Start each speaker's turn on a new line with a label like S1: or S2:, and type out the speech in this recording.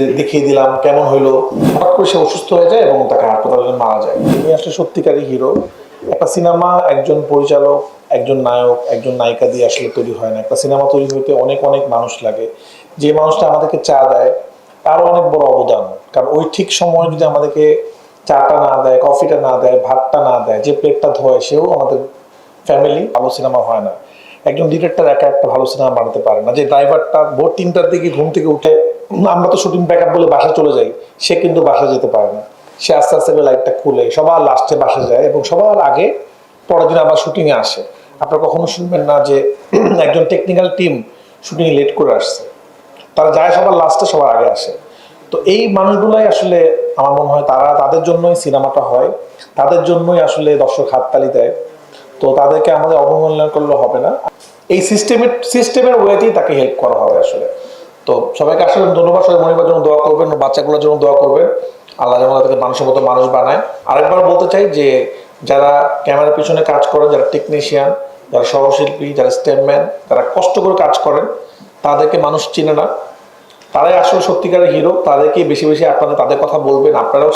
S1: দেখিয়ে দিলাম কেমন হইল। হঠাৎ করে সে অসুস্থ হয়ে যায় এবং তাকে হাসপাতালে মারা যায়। তিনি আসলে সত্যিকারই হিরো। একটা সিনেমা, একজন পরিচালক, একজন নায়ক, একজন নায়িকা দিয়ে আসলে তৈরি হয় না। একটা সিনেমা তৈরি হইতে অনেক অনেক মানুষ লাগে। যে মানুষটা আমাদেরকে চা দেয়, তারও অনেক বড় অবদান। কারণ ওই ঠিক সময় যদি আমাদেরকে চাটা না দেয়, কফিটা না দেয়, ভাতটা না দেয়, যে প্লেটটা ধোয় সেও আমাদের ফ্যামিলি ভালো সিনেমা হয় না। একজন ডিরেক্টর একা একটা ভালো সিনেমা বানাতে পারে না। যে ড্রাইভারটা ভোর তিনটার দিকে ঘুম থেকে উঠে, আমরা তো শুটিং ব্যাকআপ বলে বাসা চলে যাই, সে কিন্তু বাসা যেতে পারে না। সে আস্তে আস্তে লাইটটা খুলে, সবার লাস্টে বাসা যায় এবং সবার আগে পরের দিন আবার শুটিংয়ে আসে। আপনারা কখনো শুনবেন না যে একজন টেকনিক্যাল টিম শুটিংয়ে লেট করে আসছে। তারা যায় সবার লাস্টে সবার আগে আসে। তো এই মানুষগুলাই আসলে আমার মনে হয় তারা তাদের জন্যই সিনেমাটা হয়, তাদের জন্যই আসলে দর্শক হাততালি দেয়। তো তাদেরকে আমাদের অবমূল্যায়ন করলে হবে না। এই সিস্টেমের সিস্টেমের ওয়েতেই তাকে হেল্প করা হবে আসলে। তো সবাইকে আসলে ধন্যবাদ, সবাই মনিবার জন্য দোয়া করবেন, বাচ্চাগুলোর জন্য দোয়া করবেন। আল্লাহ যেন তাদেরকে মানুষের মতো মানুষ বানায়। আরেকবার বলতে চাই যে, যারা ক্যামেরার পিছনে কাজ করেন, যারা টেকনিশিয়ান যারা সহশিল্পী, যারা স্টেমম্যান যারা কষ্ট করে কাজ করেন, তাদেরকে মানুষ চিনে না। তারাই আসলে সত্যিকারের হিরো তাদেরকে বেশি বেশি আপনারা তাদের কথা বলবেন। আপনারাও